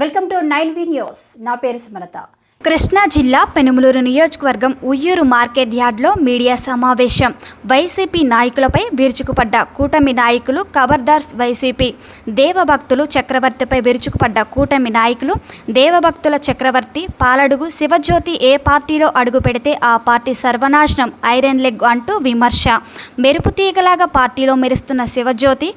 Welcome to nine V news. నా పేరు సుమలత. కృష్ణా జిల్లా పెనుమలూరు నియోజకవర్గం ఉయ్యూరు మార్కెట్ యార్డ్లో మీడియా సమావేశం. వైసీపీ నాయకులపై విరుచుకుపడ్డ కూటమి నాయకులు ఖబర్దార్స్ వైసీపీ. దేవభక్తులు చక్రవర్తిపై విరుచుకుపడ్డ కూటమి నాయకులు దేవభక్తుల చక్రవర్తి పాలడుగు శివజ్యోతి ఏ పార్టీలో అడుగు పెడితే ఆ పార్టీ సర్వనాశనం ఐరన్ లెగ్ అంటూ విమర్శ. మెరుపు తీగలాగా పార్టీలో మెరుస్తున్న శివజ్యోతి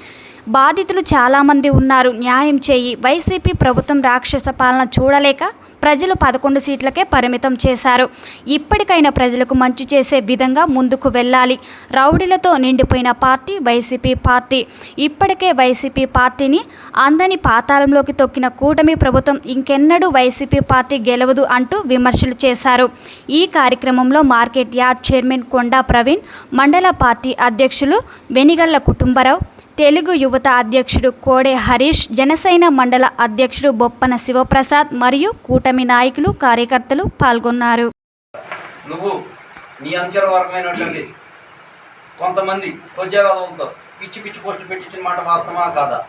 బాధితులు చాలామంది ఉన్నారు. న్యాయం చేయి. వైసీపీ ప్రభుత్వం రాక్షస పాలన చూడలేక ప్రజలు పదకొండు సీట్లకే పరిమితం చేశారు. ఇప్పటికైనా ప్రజలకు మంచి చేసే విధంగా ముందుకు వెళ్ళాలి. రౌడీలతో నిండిపోయిన పార్టీ వైసీపీ పార్టీ. ఇప్పటికే వైసీపీ పార్టీని అందని పాతాళంలోకి తొక్కిన కూటమి ప్రభుత్వం ఇంకెన్నడూ వైసీపీ పార్టీ గెలవదు అంటూ విమర్శలు చేశారు. ఈ కార్యక్రమంలో market yard chairman Konda Praveen మండల పార్టీ అధ్యక్షులు వెనిగళ్ళ కుటుంబరావు తెలుగు యువత అధ్యక్షుడు కోడే హరీష్ జనసేన మండల అధ్యక్షుడు బొప్పన శివప్రసాద్ మరియు కూటమి నాయకులు కార్యకర్తలు పాల్గొన్నారు. నువ్వు నీ అనుచరవర్గమైనటువంటి కొంతమంది ఉద్యోగాలతో పిచ్చి పిచ్చి పోస్టులు పెట్టించిన మాట వాస్తవా కాదా?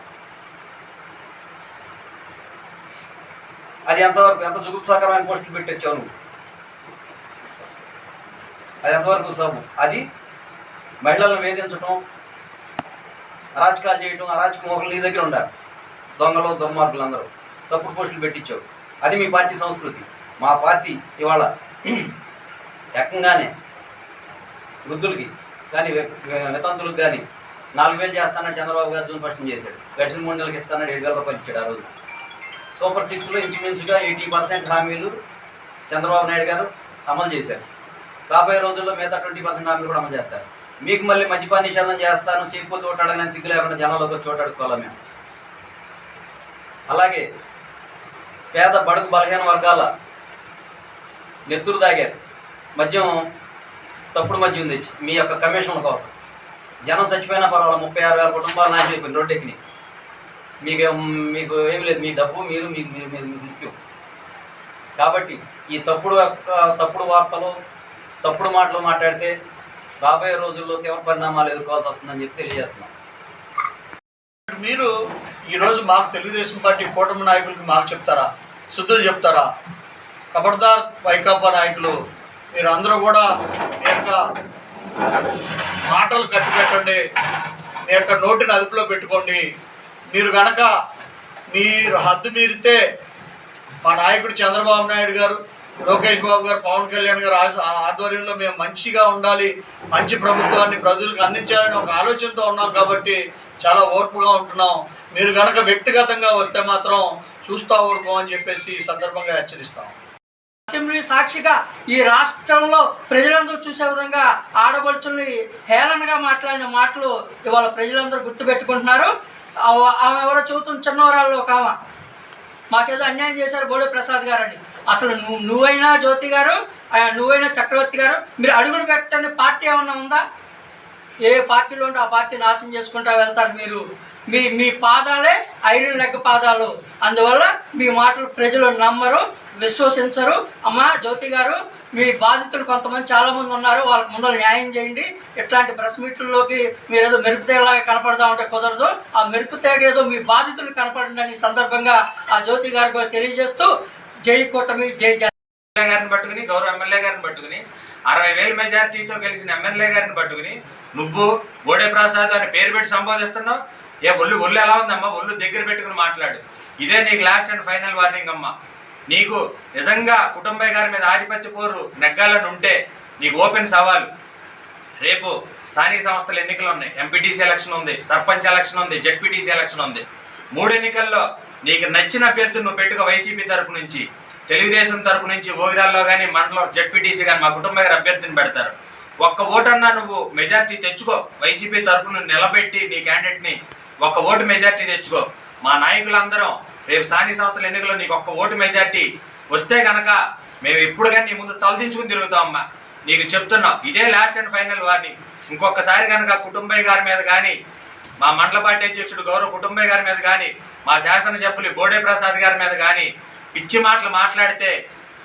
అది ఎంతవరకు ఎంత జుగుప్సాకరమైన పోస్టులు పెట్టొచ్చావు నువ్వు? అది ఎంతవరకు సబు అది మహిళలను వేధించడం అరాచకాలు చేయటం అరాచక మోహలు నీ దగ్గర ఉండాలి. దొంగలు దుర్మార్గులు అందరూ తప్పుడు పోస్టులు పెట్టించావు. అది మీ పార్టీ సంస్కృతి. మా పార్టీ ఇవాళ ఏకంగానే వృద్ధులకి కానీ వితంతులకు కానీ నాలుగు వేలు చేస్తానని చంద్రబాబు గారు జూన్ ఫస్ట్ చేశాడు. గడిచిన మూడు నెలలకు ఇస్తానని ఏడు వేల రూపాయలు ఇచ్చాడు ఆ రోజు. సూపర్ సిక్స్లో ఇంచుమించుగా ఎయిటీ పర్సెంట్ హామీలు చంద్రబాబు నాయుడు గారు అమలు చేశారు. రాబోయే రోజుల్లో మిగతా ట్వంటీ పర్సెంట్ హామీలు కూడా అమలు చేస్తారు. మీకు మళ్ళీ మద్యపాన నిషేధం చేస్తాను చేయకపోతే చోట సిగ్గు లేకుండా జనాలకు వచ్చి అడుకోవాలి మేము? అలాగే పేద బడుగు బలహీన వర్గాల నెత్తురు తాగారు. మద్యం తప్పుడు మద్యం తెచ్చి మీ యొక్క కమిషన్ల కోసం. జనం చచ్చిపోయినా పర్వాలేదు ముప్పై ఆరు వేల కుటుంబాలు నాశనం అయిపోయింది రోడ్డు మీకు మీకు ఏమి లేదు మీ డబ్బు మీరు మీకు మీకు ముఖ్యం. కాబట్టి ఈ తప్పుడు యొక్క తప్పుడు వార్తలు తప్పుడు మాటలు మాట్లాడితే రాబోయే రోజుల్లో తీవ్ర పరిణామాలు ఎదుర్కోవాల్సి వస్తుందని చెప్పి తెలియజేస్తున్నాం. మీరు ఈరోజు మాకు తెలుగుదేశం పార్టీ కూటమి నాయకులకి మాకు చెప్తారా? శుద్ధులు చెప్తారా? కబర్దార్ వైకాపా నాయకులు మీరు అందరూ కూడా మీ యొక్క మాటలు కట్టిపెట్టండి మీ యొక్క నోటిని అదుపులో పెట్టుకోండి. మీరు గనక మీరు హద్దు మీరితే మా నాయకుడు చంద్రబాబు నాయుడు గారు లోకేష్ బాబు గారు పవన్ కళ్యాణ్ గారు ఆ- ఆధ్వర్యంలో మేము మంచిగా ఉండాలి మంచి ప్రభుత్వాన్ని ప్రజలకు అందించాలని ఒక ఆలోచనతో ఉన్నాం కాబట్టి చాలా ఓర్పుగా ఉంటున్నాం. మీరు కనుక వ్యక్తిగతంగా వస్తే మాత్రం చూస్తా అని చెప్పేసి ఈ సందర్భంగా హెచ్చరిస్తాం. అసెంబ్లీ సాక్షిగా ఈ రాష్ట్రంలో ప్రజలందరూ చూసే విధంగా ఆడపడుచుల్ని హేళనగా మాట్లాడిన మాటలు ఇవాళ ప్రజలందరూ గుర్తుపెట్టుకుంటున్నారు. ఆమె ఎవరో చెబుతున్న చిన్నవరాల్లో ఒక ఆమె. మాకేదో అన్యాయం చేశారు బోడే ప్రసాద్ గారని. అసలు నువ్వు నువ్వైనా జ్యోతి గారు నువ్వైనా చక్రవర్తి గారు మీరు అడుగులు పెట్టని పార్టీ ఏమన్నా ఉందా? ఏ పార్టీలో ఉంటే ఆ పార్టీ నాశనం చేసుకుంటా వెళ్తారు మీరు. మీ మీ పాదాలే ఐరన్ లెగ్ పాదాలు. అందువల్ల మీ మాటలు ప్రజలు నమ్మరు విశ్వసించరు. అమ్మ జ్యోతి గారు మీ బాధితులు కొంతమంది చాలామంది ఉన్నారు వాళ్ళకి ముందర న్యాయం చేయండి. ఇట్లాంటి ప్రెస్ మీట్లలోకి మీరు ఏదో మెరుపు తేగలాగా కనపడదామంటే కుదరదు. ఆ మెరుపు తేగ ఏదో మీ బాధితులు కనపడండి ఈ సందర్భంగా ఆ జ్యోతి గారికి తెలియజేస్తూ జై కూటమి జై జన ఎమ్మెల్యే గారిని పట్టుకుని గౌరవ ఎమ్మెల్యే గారిని పట్టుకుని అరవై వేల మెజార్టీతో గెలిచిన ఎమ్మెల్యే గారిని పట్టుకుని నువ్వు బోడే ప్రసాద్ అని పేరు పెట్టి సంబోధిస్తున్నావు. ఏ ఒళ్ళు ఒళ్ళు ఎలా ఉందమ్మా? ఒళ్ళు దగ్గర పెట్టుకుని మాట్లాడు. ఇదే నీకు లాస్ట్ అండ్ ఫైనల్ వార్నింగ్ అమ్మా. నీకు నిజంగా కుటుంబయ్య గారి మీద ఆధిపత్య పోరు నెగ్గాలని ఉంటే నీకు ఓపెన్ సవాలు. రేపు స్థానిక సంస్థల ఎన్నికలు ఉన్నాయి. ఎంపీటీసీ ఎలక్షన్ ఉంది సర్పంచ్ ఎలక్షన్ ఉంది జెడ్పీటీసీ ఎలక్షన్ ఉంది. మూడు ఎన్నికల్లో నీకు నచ్చిన అభ్యర్థి నువ్వు పెట్టుకో వైసీపీ తరపు నుంచి తెలుగుదేశం తరపు నుంచి ఓగిరాల్లో కానీ మండలం జెడ్పీటీసీ కానీ మా కుటుంబ గారి అభ్యర్థిని పెడతారు. ఒక్క ఓటన్నా నువ్వు మెజార్టీ తెచ్చుకో. వైసీపీ తరపున నిలబెట్టి నీ క్యాండిడేట్ని ఒక్క ఓటు మెజార్టీ తెచ్చుకో. మా నాయకులందరం రేపు స్థానిక సంస్థల ఎన్నికల్లో నీకు ఒక్క ఓటు మెజార్టీ వస్తే కనుక మేము ఇప్పుడు కానీ నీ ముందు తలదించుకుని తిరుగుతామమ్మా నీకు చెప్తున్నాం ఇదే లాస్ట్ అండ్ ఫైనల్ వారిని ఇంకొకసారి కనుక కుటుంబయ్య గారి మీద కానీ మా మండల పార్టీ అధ్యక్షుడు గౌరవ కుటుంబే గారి మీద కానీ మా శాసనసభ్యులు బోడే ప్రసాద్ గారి మీద కానీ పిచ్చి మాటలు మాట్లాడితే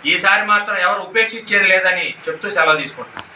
ఈసారి మాత్రం ఎవరు ఉపేక్షించేది లేదని చెప్తూ సెలవు తీసుకుంటున్నాను